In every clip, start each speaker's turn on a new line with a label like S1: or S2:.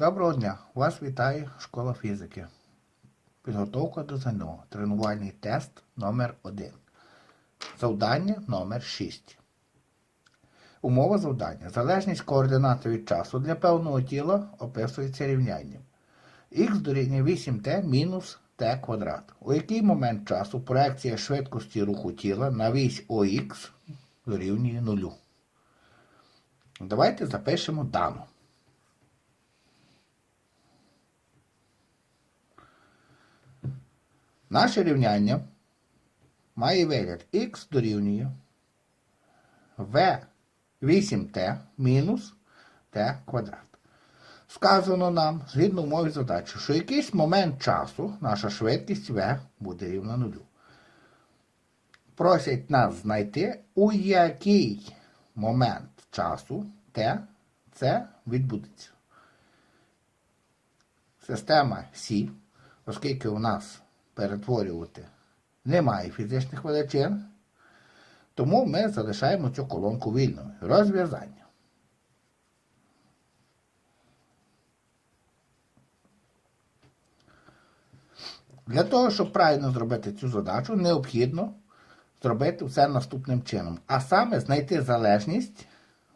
S1: Доброго дня! Вас вітає школа фізики. Підготовка до ЗНО. Тренувальний тест номер 1 Завдання номер 6 Умова завдання. Залежність координати від часу для певного тіла описується рівнянням. х дорівнює 8t мінус t квадрат. У який момент часу проекція швидкості руху тіла на вісь ОХ дорівнює нулю. Давайте запишемо дану. Наше рівняння має вигляд х дорівнює v8t мінус t квадрат. Сказано нам, згідно умови задачі, що якийсь момент часу наша швидкість v буде рівна нулю. Просять нас знайти, у який момент часу t це відбудеться. Система Сі, оскільки у нас перетворювати немає фізичних величин, тому ми залишаємо цю колонку вільною. Розв'язання. Для того, щоб правильно зробити цю задачу, необхідно зробити все наступним чином. А саме знайти залежність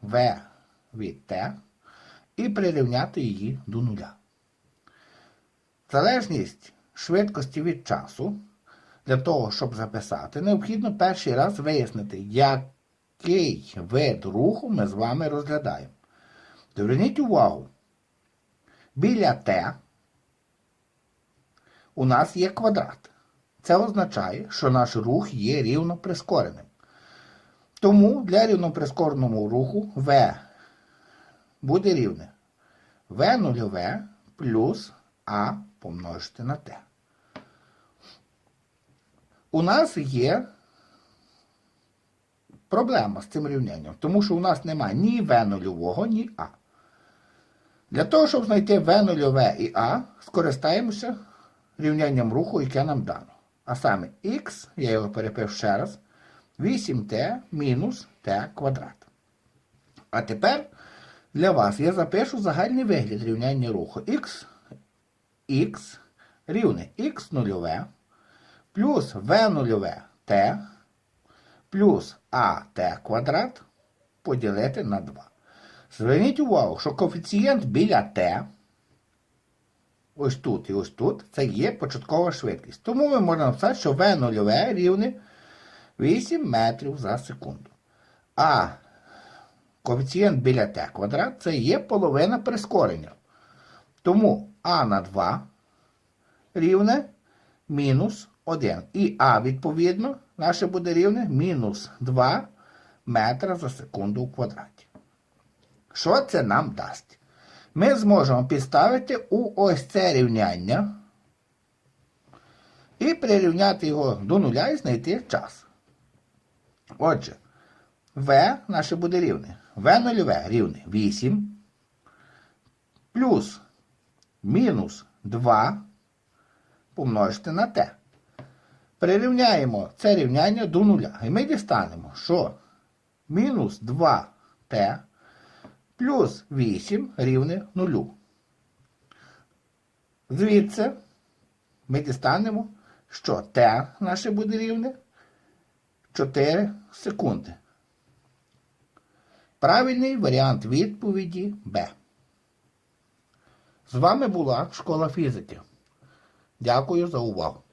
S1: V від T і прирівняти її до нуля. Залежність швидкості від часу для того, щоб записати, необхідно перший раз вияснити, який вид руху ми з вами розглядаємо. Зверніть увагу, біля Т у нас є квадрат. Це означає, що наш рух є рівно прискореним. Тому для рівноприскореного руху V буде рівне V нульове плюс А помножити на Т. У нас є проблема з цим рівнянням, тому що у нас немає ні В нульового, ні А. Для того, щоб знайти В нульове і А, скористаємося рівнянням руху, яке нам дано. А саме х, я його перепив ще раз, 8t мінус t квадрат. А тепер для вас я запишу загальний вигляд рівняння руху x, x рівне x нульове плюс v нульове t плюс at квадрат поділити на 2. Зверніть увагу, що коефіцієнт біля t ось тут і ось тут, це є початкова швидкість. Тому ми можемо написати, що v нульове рівне 8 метрів за секунду. А коефіцієнт біля t квадрат це є половина прискорення. Тому а на 2 рівне мінус 1. І а, відповідно, наше буде рівне мінус 2 метра за секунду у квадраті. Що це нам дасть? Ми зможемо підставити у ось це рівняння і прирівняти його до нуля і знайти час. Отже, В наше буде рівне. В нульове рівне 8 плюс мінус 2 помножити на t. Прирівняємо це рівняння до нуля. І ми дістанемо, що мінус 2t плюс 8 рівне 0. Звідси ми дістанемо, що t наше буде рівне 4 секунди. Правильний варіант відповіді Б. З вами була школа фізики. Дякую за увагу.